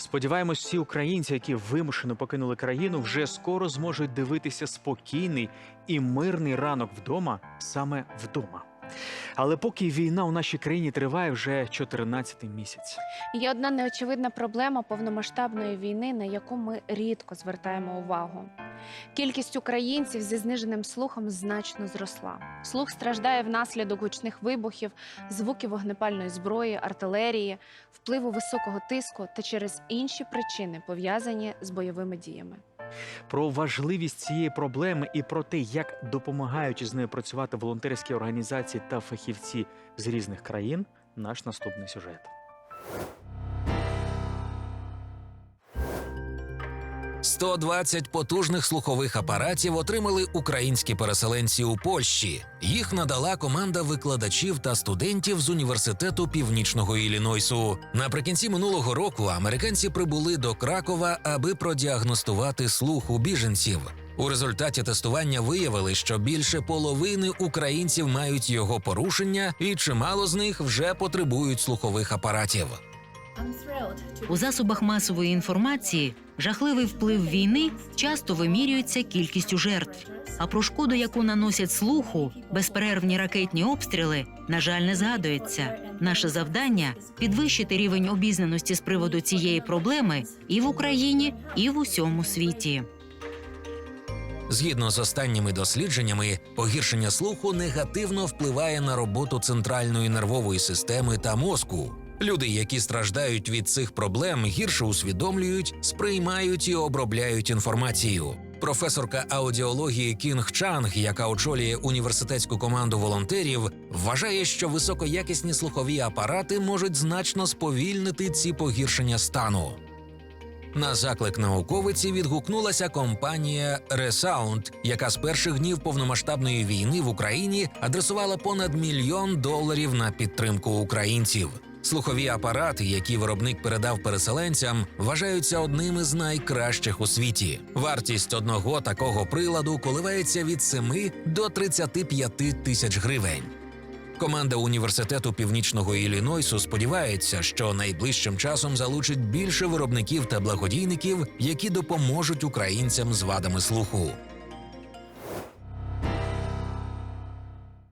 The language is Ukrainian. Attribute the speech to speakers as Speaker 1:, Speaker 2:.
Speaker 1: Сподіваємось, всі українці, які вимушено покинули країну, вже скоро зможуть дивитися спокійний і мирний ранок вдома саме вдома. Але поки війна у нашій країні триває вже 14 місяць.
Speaker 2: Є одна неочевидна проблема повномасштабної війни, на яку ми рідко звертаємо увагу. Кількість українців зі зниженим слухом значно зросла. Слух страждає внаслідок гучних вибухів, звуків вогнепальної зброї, артилерії, впливу високого тиску та через інші причини, пов'язані з бойовими діями.
Speaker 1: Про важливість цієї проблеми і про те, як допомагаючи з нею працювати волонтерські організації та фахівці з різних країн, наш наступний сюжет.
Speaker 3: – 120 потужних слухових апаратів отримали українські переселенці у Польщі. Їх надала команда викладачів та студентів з університету Північного Іллінойсу. Наприкінці минулого року американці прибули до Кракова, аби продіагностувати слух у біженців. У результаті тестування виявили, що більше половини українців мають його порушення, і чимало з них вже потребують слухових апаратів.
Speaker 4: У засобах масової інформації жахливий вплив війни часто вимірюється кількістю жертв. А про шкоду, яку наносять слуху, безперервні ракетні обстріли, на жаль, не згадується. Наше завдання підвищити рівень обізнаності з приводу цієї проблеми і в Україні, і в усьому світі.
Speaker 3: Згідно з останніми дослідженнями, погіршення слуху негативно впливає на роботу центральної нервової системи та мозку. Люди, які страждають від цих проблем, гірше усвідомлюють, сприймають і обробляють інформацію. Професорка аудіології Кінг Чанг, яка очолює університетську команду волонтерів, вважає, що високоякісні слухові апарати можуть значно сповільнити ці погіршення стану. На заклик науковиці відгукнулася компанія Resound, яка з перших днів повномасштабної війни в Україні адресувала понад мільйон доларів на підтримку українців. Слухові апарати, які виробник передав переселенцям, вважаються одними з найкращих у світі. Вартість одного такого приладу коливається від 7 до 35 тисяч гривень. Команда університету Північного Іллінойсу сподівається, що найближчим часом залучить більше виробників та благодійників, які допоможуть українцям з вадами слуху.